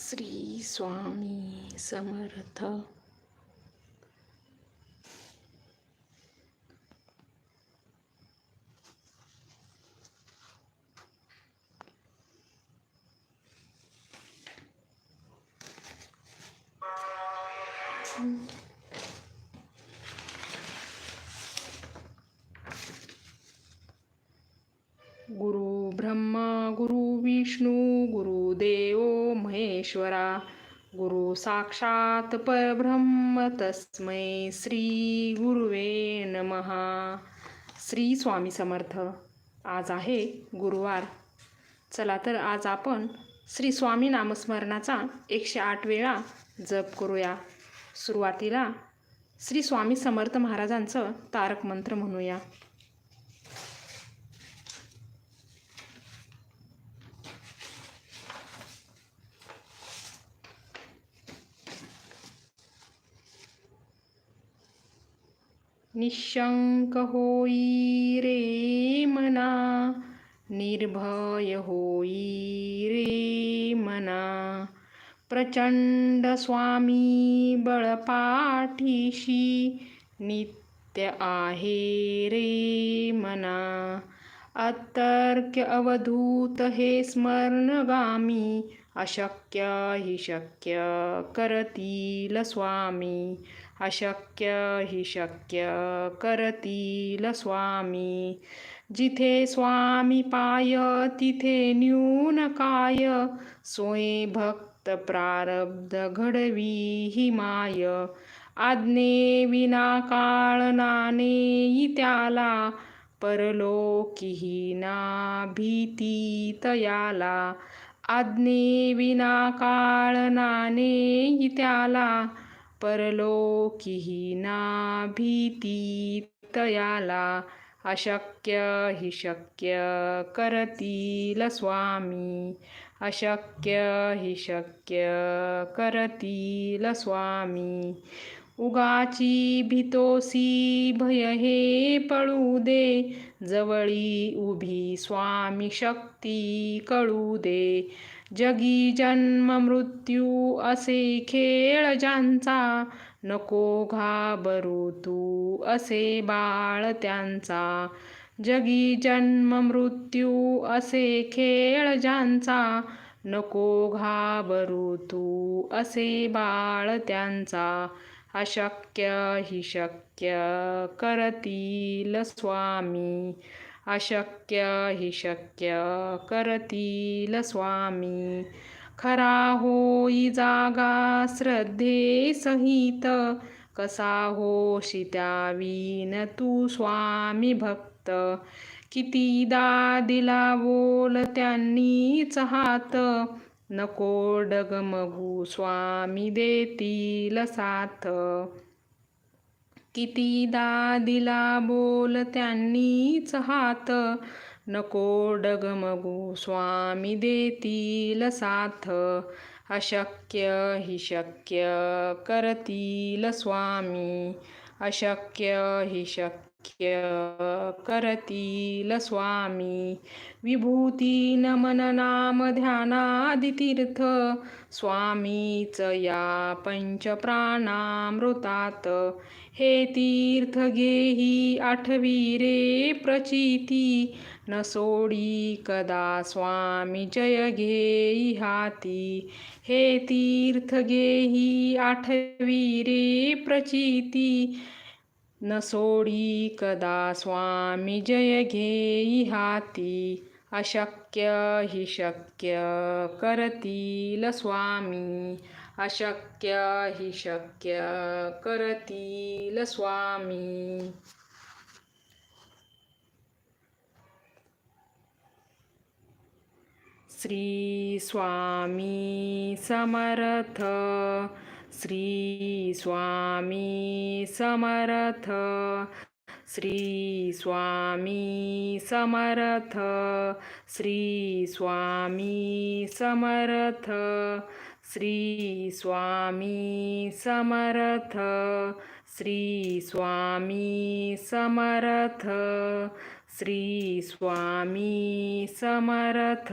श्री स्वामी समर्थ. गुरु परमेश्वरा गुरु साक्षात परब्रह्म तस्मै श्री गुरुवे नमहा श्री स्वामी समर्थ. आज आहे गुरुवार. चला तर आज आपण श्री स्वामी नामस्मरणाचा एकशे आठ वेळा जप करूया. सुरुवातीला श्री स्वामी समर्थ महाराजांचं तारक मंत्र म्हणूया. निशंक होई रे मना निर्भय होई रे मना। प्रचंड स्वामी बळपाठीशी नित्य आहे रे मना। अतर्क्य अवधूत हे स्मरणगामी अशक्य हि शक्य करतील स्वामी। अशक्य हि शक्य करतील स्वामी. जिथे स्वामी पाय तिथे न्यून काय. सोय भक्त प्रारब्ध घडवी ही माय. आज्ञे विना काळ नाने त्याला. परलोकी ना भीती तयाला. आज्ञे विना काळ नाने त्याला. परलोकीही ना भीती तयाला अशक्य हि शक्य करतील स्वामी। अशक्य हि शक्य करतील स्वामी। उगाची भीतोसी भय हे पळू दे. जवळी उभी स्वामी शक्ती कळू दे. जगी जन्म मृत्यू असे खेळ ज्यांचा नको घाबरू तू असे बाळ त्यांचा. जगी जन्म मृत्यू असे खेळ ज्यांचा नको घाबरू तू असे बाळ त्यांचा. अशक्य हि शक्य करतील स्वामी. अशक्य हि शक्य करतील स्वामी. खरा होई जागा श्रद्धे सहित. कसा होशी त्यावीन तू स्वामी भक्त? कितीदा दिला बोल त्यांनीच हात. नको डगमगू स्वामी देतील साथ. कितीदा दिला बोल त्यांनीच हात. नको डगमगू स्वामी देतील साथ. अशक्य हि शक्य करतील स्वामी. अशक्य हि शक्य करतील स्वामी. विभूती नमन नाम ध्यानादितीर्थ. स्वामीच या पंचप्राणामृतात. हे तीर्थ घेही आठवी रे प्रचिती. न सोडी कदा स्वामी जय घेई हाती. हे तीर्थ घेही आठवी रे प्रचिती. न सोडी कदा स्वामी जय घेई हाती. अशक्य हि शक्य करतील स्वामी. अशक्य हि शक्य करतील स्वामी. श्री स्वामी समर्थ. श्री स्वामी समर्थ। श्री स्वामी समर्थ। श्री स्वामी समर्थ। श्री स्वामी समर्थ। श्री स्वामी समर्थ। श्री स्वामी समर्थ।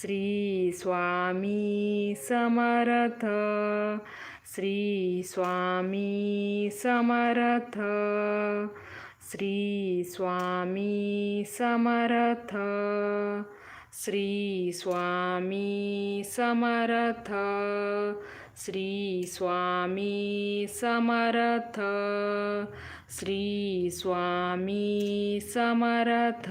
श्री स्वामी समर्थ श्री स्वामी समर्थ श्री स्वामी समर्थ श्री स्वामी समर्थ श्री स्वामी समर्थ श्री स्वामी समर्थ।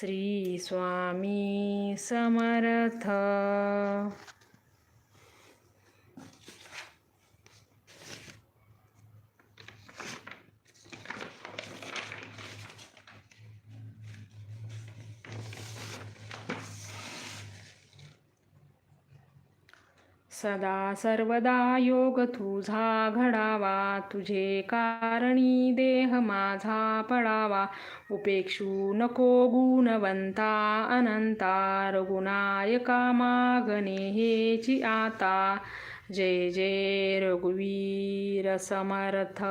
श्री स्वामी समर्थ. सदा सर्वदा योग तुझा घडावा. तुझे कारणी देह माझा पडावा उपेक्षू नको गुणवंता अनंता. रघुनायका मागणे हेची आता. जय जय रघुवीर समर्थ.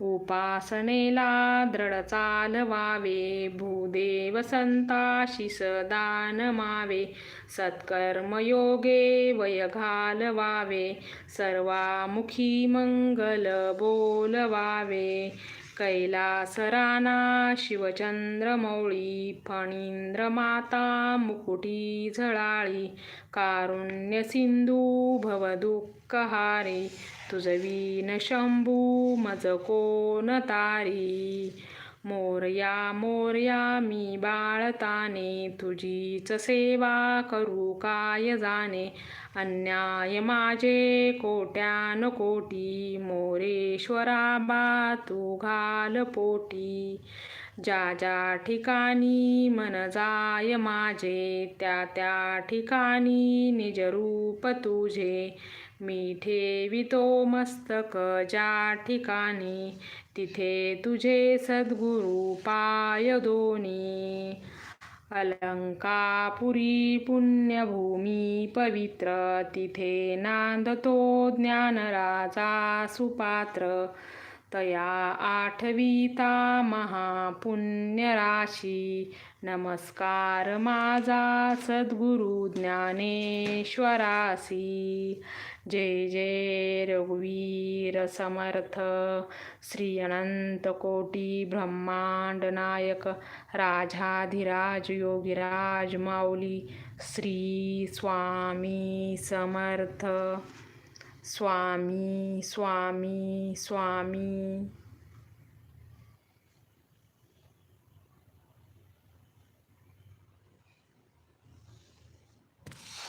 उपासनेला दृढ चालवावे. भूदेव संताशी सदा नमावे. सत्कर्मयोगे वय घालवावे. सर्वामुखी मंगल बोलवावे. कैलासराना शिवचंद्रमौळी फणींद्र माता मुकुटी झळाळी कारुण्य सिंधू भवदुःखहारी तुझवीन शंभू मज कोण तारी। मोरया मोरया मी बाळताने. तुझीच सेवा करू काय जाणे? अन्याय माझे कोट्यान कोटी. मोरेश्वरा बा तू घाल पोटी. ज्या ज्या ठिकाणी मन जाय माझे त्या त्या ठिकाणी निजरूप तुझे. मी ठेवितो मस्तक ज्या ठिकाणी तिथे तुझे सद्गुरु पाय दोनी. अलंकापुरी पुण्यभूमी पवित्र तिथे नांदतो ज्ञानराजा सुपात्र. तया आठविता महापुण्यराशी नमस्कार माझा सद्गुरु ज्ञानेश्वरासी. जय जय रघुवीर समर्थ. श्री अनंत कोटी ब्रह्मांड नायक राजाधिराज योगीराज माऊली श्री स्वामी समर्थ. स्वामी स्वामी स्वामी.